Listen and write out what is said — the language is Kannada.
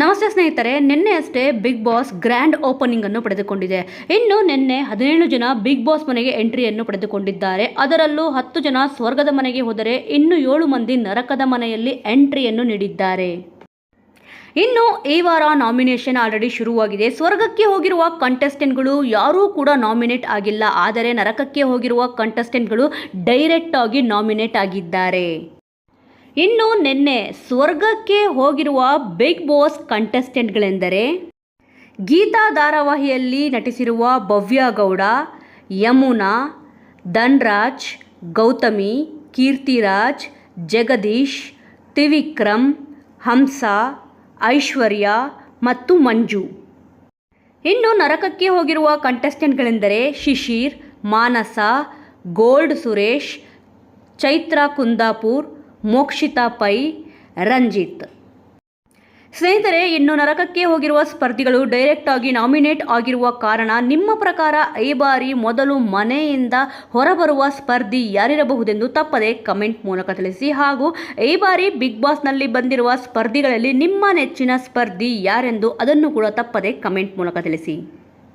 ನಮಸ್ತೆ ಸ್ನೇಹಿತರೆ, ನಿನ್ನೆ ಅಷ್ಟೇ ಬಿಗ್ ಬಾಸ್ ಗ್ರ್ಯಾಂಡ್ ಓಪನಿಂಗ್ ಅನ್ನು ಪಡೆದುಕೊಂಡಿದೆ. ಇನ್ನು ನಿನ್ನೆ ಹದಿನೇಳು ಜನ ಬಿಗ್ ಬಾಸ್ ಮನೆಗೆ ಎಂಟ್ರಿಯನ್ನು ಪಡೆದುಕೊಂಡಿದ್ದಾರೆ. ಅದರಲ್ಲೂ ಹತ್ತು ಜನ ಸ್ವರ್ಗದ ಮನೆಗೆ ಹೋದರೆ ಇನ್ನು ಏಳು ಮಂದಿ ನರಕದ ಮನೆಯಲ್ಲಿ ಎಂಟ್ರಿಯನ್ನು ನೀಡಿದ್ದಾರೆ. ಇನ್ನು ಈ ವಾರ ನಾಮಿನೇಷನ್ ಆಲ್ರೆಡಿ ಶುರುವಾಗಿದೆ. ಸ್ವರ್ಗಕ್ಕೆ ಹೋಗಿರುವ ಕಂಟೆಸ್ಟೆಂಟ್ಗಳು ಯಾರೂ ಕೂಡ ನಾಮಿನೇಟ್ ಆಗಿಲ್ಲ. ಆದರೆ ನರಕಕ್ಕೆ ಹೋಗಿರುವ ಕಂಟೆಸ್ಟೆಂಟ್ಗಳು ಡೈರೆಕ್ಟ್ ಆಗಿ ನಾಮಿನೇಟ್ ಆಗಿದ್ದಾರೆ. ಇನ್ನು ನಿನ್ನೆ ಸ್ವರ್ಗಕ್ಕೆ ಹೋಗಿರುವ ಬಿಗ್ ಬಾಸ್ ಕಂಟೆಸ್ಟೆಂಟ್ಗಳೆಂದರೆ ಗೀತಾ ಧಾರಾವಾಹಿಯಲ್ಲಿ ನಟಿಸಿರುವ ಭವ್ಯ ಗೌಡ, ಯಮುನಾ, ಧನ್ರಾಜ್, ಗೌತಮಿ, ಕೀರ್ತಿರಾಜ್, ಜಗದೀಶ್, ತ್ರಿವಿಕ್ರಮ್, ಹಂಸ, ಐಶ್ವರ್ಯ ಮತ್ತು ಮಂಜು. ಇನ್ನು ನರಕಕ್ಕೆ ಹೋಗಿರುವ ಕಂಟೆಸ್ಟೆಂಟ್ಗಳೆಂದರೆ ಶಿಶಿರ್, ಮಾನಸ, ಗೋಲ್ಡ್ ಸುರೇಶ್, ಚೈತ್ರ ಕುಂದಾಪುರ್ ಮೋಕ್ಷಿತಾ ಪೈ ರಂಜಿತ್. ಸ್ನೇಹಿತರೆ, ಇನ್ನು ನರಕಕ್ಕೆ ಹೋಗಿರುವ ಸ್ಪರ್ಧಿಗಳು ಡೈರೆಕ್ಟ್ ಆಗಿ ನಾಮಿನೇಟ್ ಆಗಿರುವ ಕಾರಣ ನಿಮ್ಮ ಪ್ರಕಾರ ಈ ಬಾರಿ ಮೊದಲು ಮನೆಯಿಂದ ಹೊರಬರುವ ಸ್ಪರ್ಧಿ ಯಾರಿರಬಹುದೆಂದು ತಪ್ಪದೆ ಕಮೆಂಟ್ ಮೂಲಕ ತಿಳಿಸಿ ಹಾಗೂ ಈ ಬಾರಿ ಬಿಗ್ ಬಾಸ್ನಲ್ಲಿ ಬಂದಿರುವ ಸ್ಪರ್ಧಿಗಳಲ್ಲಿ ನಿಮ್ಮ ನೆಚ್ಚಿನ ಸ್ಪರ್ಧಿ ಯಾರೆಂದು ಅದನ್ನು ಕೂಡ ತಪ್ಪದೆ ಕಮೆಂಟ್ ಮೂಲಕ ತಿಳಿಸಿ.